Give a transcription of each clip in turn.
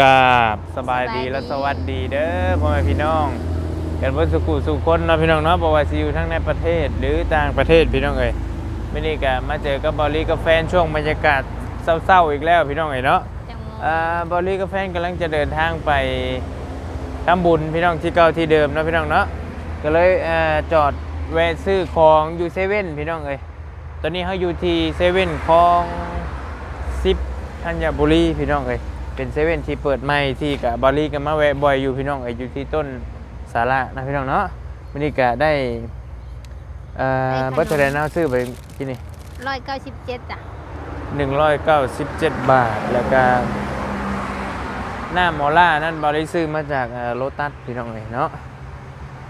กราบสบายดีและสวัสดีเด้อพ่อแม่พี่น้องกันเพื่อสุขุสุขคนเนาะพี่น้องเนาะบอกว่าสิอยู่ทั้งในประเทศหรือต่างประเทศพี่น้องเอ้ยไม่นี่ก็มาเจอกับบอลลี่กับแฟนช่วงบรรยากาศเศร้าๆอีกแล้วพี่น้องเอ้ยเนาะจังโมอ่าบอลลี่กับแฟนกำลังจะเดินทางไปทำบุญพี่น้องที่เก่าที่เดิมเนาะพี่น้องเนาะก็เลยเอ่อจอดแวะซื้อของอยู่เซเว่นพี่น้องเอ้ยตอนนี้เขาอยู่ที่เซเว่นคลองสิบธัญบุรีพี่น้องเอ้ย เป็นเซเว่นที่เปิดใหม่ที่กับบอลลี่กันมาแวะบ่อยอยู่พี่น้องเอ้ยอยู่ที่ต้นสาระนะพี่น้องเนาะวันนี้ก็ได้เอ่อบัตรแดนเอาซื้อไปที่นี่ร้อยเก้าสิบเจ็ดจ้ะ197บาท แล้วก็หน้าหมอล่านั่นบริซื้อมาจากโลตัสพี่น้องเลยเนาะ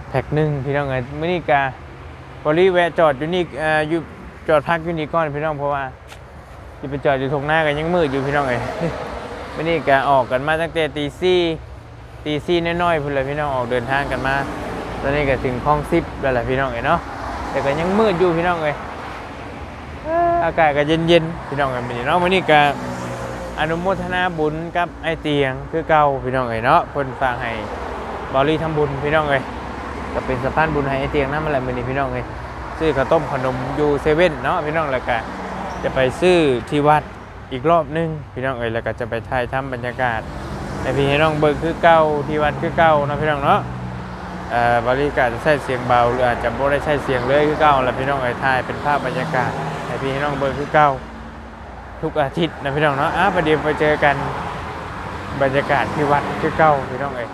แพ็กหนึ่งพี่น้องเลยมื่อนี้กาบริแวะจอดอยู่นี่เอ่ออยู่จอดพักอยู่นี่ก่อนพี่น้องเพราะว่าที่ไปจอดอยู่ตรงหน้ากันยังมืดอยู่พี่น้องเลย มื่อนี้กาออกกันมาตั้งแต่ตีสี่ตีสี่น้อยๆพุ่นเลยพี่น้องออกเดินทางกันมา ตอนนี้ก็ถึงคลองซิปแล้วแหละพี่น้องเลยเนาะ แต่ก็ยังมืดอยู่พี่น้องเลยอากาศก็เย็นๆพี่น้องกันมื้อนี้เนาะมื้อนี้ก็อนุโมทนาบุญกับไอ้เตียงคือเก่าพี่น้องเอ้ยเนาะเพิ่นฝากให้บอลี่ทำบุญพี่น้องเอ้ยก็เป็นสะพานบุญให้ไอ้เตียงนำมาแหละมื้อนี้พี่น้องเอ้ยซื้อข้าวต้มขนมอยู่เซเว่นเนาะพี่น้องแล้วก็จะไปซื้อที่วัด อีกรอบหนึงพี่น้องเอ้ยแล้วก็จะไปถ่ายทำบรรยากาศให้พี่ให้น้องเบิ่งคือเก่าที่วัดคือเก่านะพี่น้องเนาะอ่อบริการจะใช้เสียงเบาหรืออาจจะบ่ได้ใช้เสียงเลยคือเก่าแล้วพี่น้องเอ้ยถ่ายเป็นภาพบรรยากาศให้พี่ให้น้องเบิร์คือเก้าทุกอาทิตย์นะพี่น้องเนาะอะประเดี๋ยวไปเจอกันบรรยากาศที่วัดคือเก้าพี่น้องเอ้ย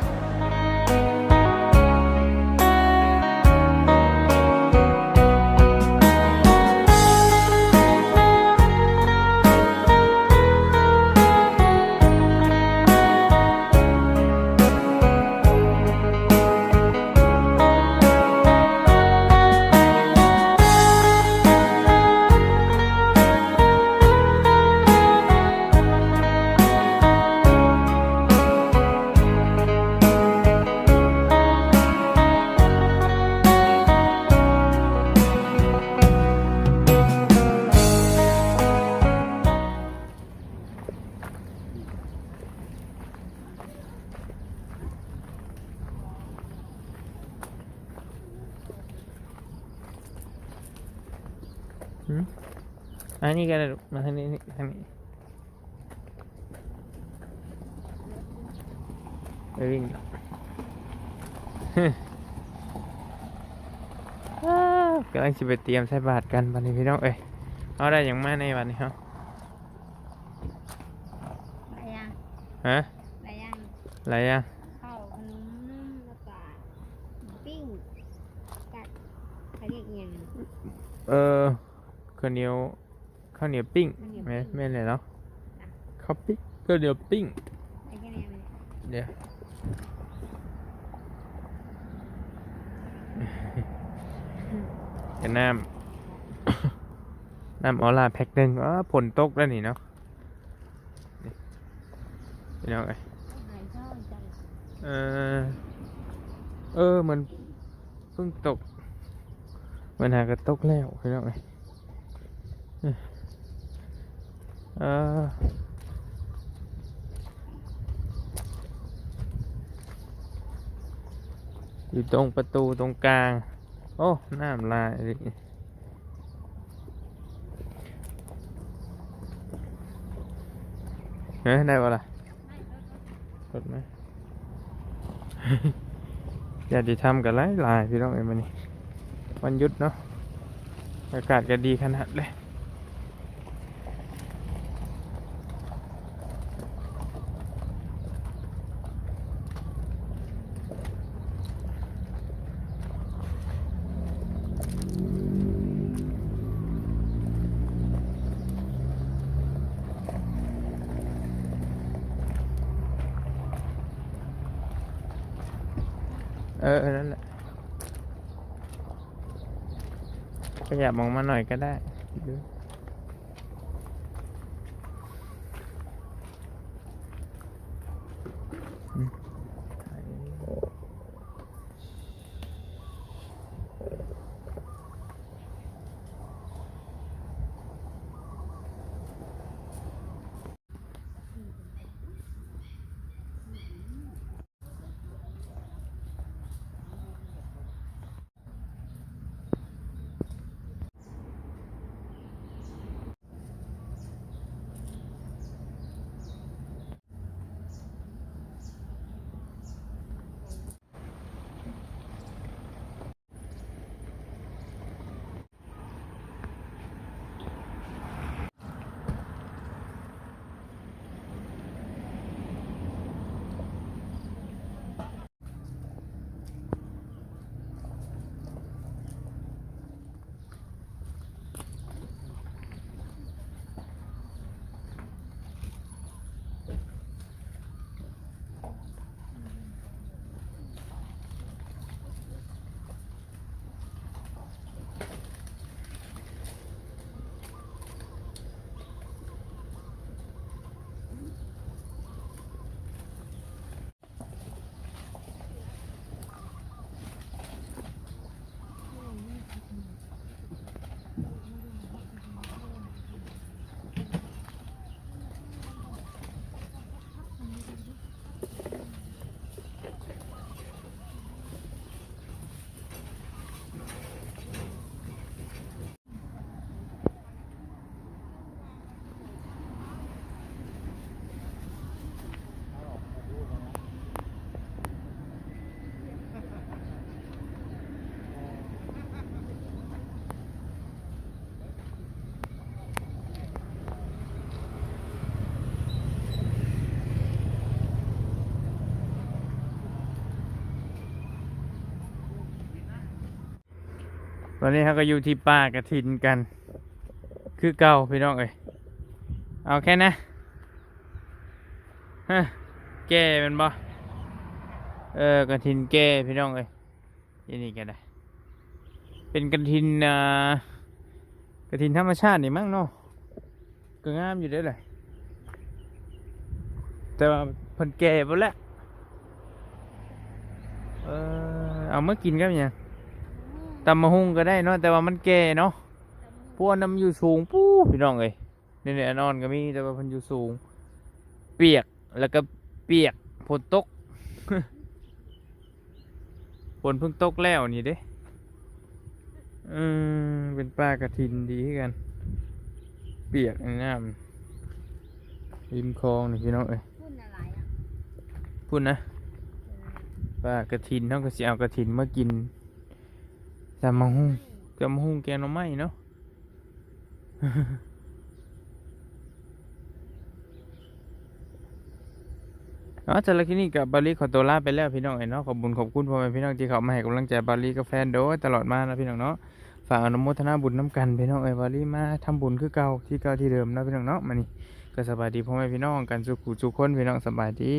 อันนี้ก็ได้ลูกมาทางนี้นี่ทางนี้ไปวิ่งอ้าวกำลังจะไปเตรียมใส่บาตรกันวันนี้พี่น้องเอ้ยเอาได้อย่างมาในวันนี้เหรออะไรยังฮะอะไรยังอะไรอะข้าวขนมแล้วก็ปิ้งกัดเขาเรียกอิหยังเออ ข้าวเหนียวข้าวเหนียวปิ้งข้าวเหนียวแม่ปิ้งแม่เลยเนาะข้าวปิ้งข้าวเหนียวปิ้งไอ้แค่นี้มันเดี๋ยวเป็นน้ำน้ำออลาแพ็คหนึ่งอ๋อผลตกแล้วนี่เนาะนี่พี่น้องเอ้ยหายเศร้าจังเออเออมันเพิ่งตกมันหากระตกแล้วพี่น้องเอ้ย เอออยู่ตรงประตูตรงกลาง โอ้ น้ำลายเฮ้ยได้ปะล่ะกดไหมอย่าดีทำกันหลายลายพี่น้องเอ็มอนี่วันหยุดเนาะ อากาศก็ดีขนาดเลย อเออนั่นแหละขยับมองมาหน่อยก็ได้ดู ตอนนี้เขาก็อยู่ที่ป่ากระถินกัน คือเก่าพี่น้องเอ้ยเอาแค่นะฮะแก่แมันบ่เออกระถินแก่พี่น้องเอ้ยยี่นี่กันได้เป็นกระถินอ่ากระถินธรรมชาตินี่มั้งเนาะก็งามอยู่เด้เลยแต่ว่าเพิ่นแก่หมดแล้วเออเอามากินกันยัง ตำมะฮุงก็ได้เนาะแต่ว่ามันแก่เนาะพวกน้ำอยู่สูงปู้พี่น้องเอ้ยนี่เนี่ยนอนก็มีแต่ว่าเพันอยู่สูง เปียกแล้วก็เปียกฝนตกฝนเพิ่งตกแล้วนี่เด้อืมเป็นปลากระทินดีคือกัน เปียกน้ำริมคลองนี่พี่น้องเอ้ยพุ่นอะไรอะพูดนะปลากระทินเท่ากับสิเอากระทินมากิน จำมะฮุ่งจำมะฮุ่งแกน่อไม้เนาะอ๋อจากแล้วที่นี่กับบาลีขอตัวลาไปแล้วพี่น้องเอ้ยเนาะขอบคุญขอบคุณพ่อแม่พี่น้องที่เขามาให้กำลังใจบาลีกับแฟนโดยตลอดมานะพี่น้องเนาะฝากอนุโมทนาบุญน้ำกันพี่น้องเอ้ยบาลีมาทำบุญคือเก่าที่เก่าที่เดิมนะพี่น้องเนาะมานี่ก็สบายดีพ่อแม่พี่น้องกันสุขุสุขคนพี่น้องสบายดี